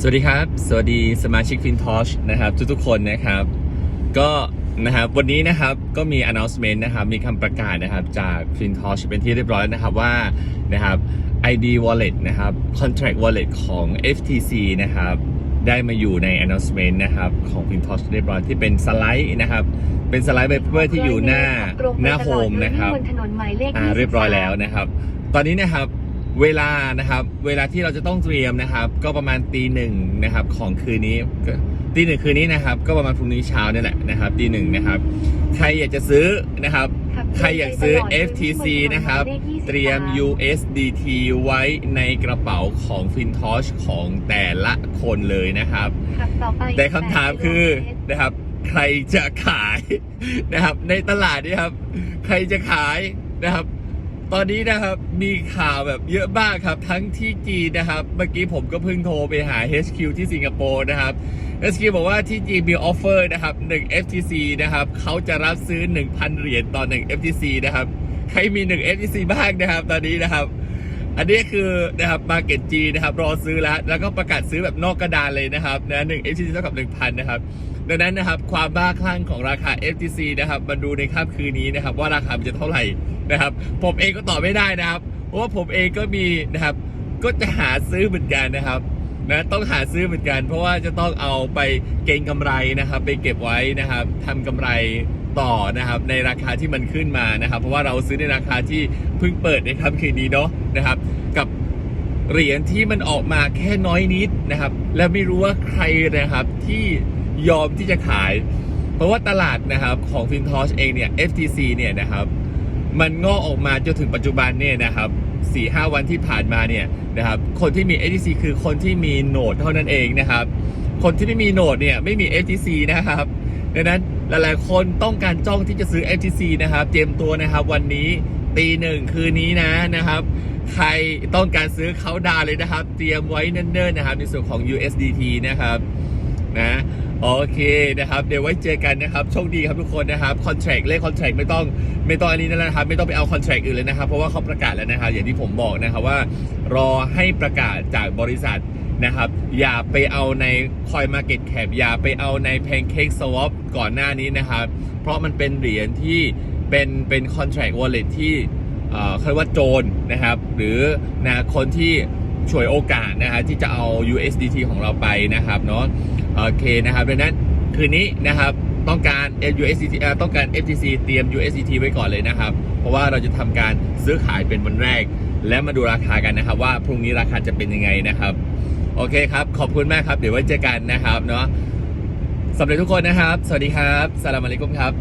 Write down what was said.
สวัสดีครับ สวัสดีสมาชิกฟินทอชนะครับ ทุกๆคนนะครับ ก็นะครับวันนี้นะครับก็มี announcement นะครับมีคำประกาศนะครับจากฟินทอชเป็นที่เรียบร้อยแล้วนะครับว่านะครับ ID wallet นะครับ contract wallet ของ FTC นะครับได้มาอยู่ใน announcement นะครับของ f i n t o s h เรียบร้อยที่เป็นสไลด์นะครับเป็นสไลด์เปเปอร์ที่อยู่หน้าหน้าโฮมนะครับบนถนนหมายเลขอ่าเรียบร้อยแล้วนะครับ ตอนนี้นะครับ เวลานะครับ เวลาที่เราจะต้องเตรียมนะครับ ก็ประมาณตีหนึ่งนะครับของคืนนี้ก็ตีหนึ่งคืนนี้นะครับ ก็ประมาณพรุ่งนี้เช้าเนี่ยแหละนะครับตีหนึ่งนะครับ ใครอยากจะซื้อนะครับขับใครอยากซื้อตลด FTC นะครับบนถนนหมายเลข23เตรียม USDT ไว้ในกระเป๋าของ FinTosh ของแต่ละคนเลยนะครับขับต่อไปแต่คำถามคือแปดกิโลเมตรนะครับ ใครจะขายนะครับ ในตลาดนี่ครับ ใครจะขายนะครับ ตอนนี้นะครับมีข่าวแบบเยอะมากครับ ทั้งที่จีนนะครับ เมื่อกี้ผมก็เพิ่งโทรไปหา HQ ที่สิงคโปร์นะครับ HQ บอกว่าที่จีนมีออฟเฟอร์นะครับ1 FTC นะครับเขาจะรับซื้อ 1,000 เหรียญต่อ1 FTC นะครับ ใครมี1 FTC บ้างนะครับ ตอนนี้นะครับ อันนี้คือนะครับมาเก็ตจีนะครับรอซื้อแล้ว แล้วก็ประกาศซื้อแบบนอกกระดานเลยนะครับนะหนึ่ง FTC เท่ากับ1,000นะครับ ดังนั้นนะครับความบ้าคลั่งของราคา FTC นะครับมาดูในค่ำคืนนี้นะครับ ว่าราคามันจะเท่าไหร่นะครับ ผมเองก็ตอบไม่ได้นะครับ เพราะว่าผมเองก็มีนะครับ ก็จะหาซื้อเหมือนกันนะครับนะต้องหาซื้อเหมือนกัน เพราะว่าจะต้องเอาไปเก็งกำไรนะครับ ไปเก็บไว้นะครับทำกำไรต่อนะครับในราคาที่มันขึ้นมานะครับ เพราะว่าเราซื้อในราคาที่เพิ่งเปิดในค่ำคืนนี้เนาะนะครับ กับ เหรียญที่มันออกมาแค่น้อยนิดนะครับ และไม่รู้ว่าใครนะครับที่ยอมที่จะขาย เพราะว่าตลาดนะครับของ FinTosh เองเนี่ย FTC เนี่ยนะครับ มันงอกออกมาจนถึงปัจจุบันเนี่ยนะครับสี่ห้าวันที่ผ่านมาเนี่ยนะครับคนที่มี FTC คือคนที่มีโหนดเท่านั้นเองนะครับ คนที่ไม่มีโหนดเนี่ยไม่มี FTC นะครับดังนั้นหลายๆคนต้องการจ้องที่จะซื้อ FTC นะครับ เตรียมตัวนะครับวันนี้ ตีหนึ่งคืนนี้นะนะครับ ใครต้องการซื้อเขาดาเลยนะครับ เตรียมไว้เนิ่นๆนะครับ ในส่วนของ USDT นะครับนะโอเคนะครับ เดี๋ยวไว้เจอกันนะครับโชคดีครับทุกคนนะครับคอนแท c t เลขคอนแท c t ไม่ต้องไม่ต้องอันนี้นั่นแหละนะครับ ไม่ต้องไปเอาคอนแท c t อื่นเลยนะครับ เพราะว่าเขาประกาศแล้วนะครับ อย่างที่ผมบอกนะครับว่ารอให้ประกาศจากบริษัทนะครับ อย่าไปเอาใน Coin Market Cap อย่าไปเอาใน Pancake Swap ก่อนหน้านี้นะครับ เพราะมันเป็นเหรียญที่ เป็นเป็น contract wallet ที่เอ่อเขาเรียกว่าโจรนะครับ หรือนะคนที่ฉวยโอกาสนะฮะที่จะเอา USDT ของเราไปนะครับเนาะโอเคนะครับดังนั้นคืนนี้นะครับต้องการ USDT เอ่อต้องการ FTC เตรียม USDT ไว้ก่อนเลยนะครับ เพราะว่าเราจะทำการซื้อขายเป็นวันแรก และมาดูราคากันนะครับ ว่าพรุ่งนี้ราคาจะเป็นยังไงนะครับ โอเคครับ ขอบคุณมากครับ เดี๋ยวไว้เจอกันนะครับเนาะสำหรับทุกคนนะครับ สวัสดีครับสลามอะลัยกุมครับ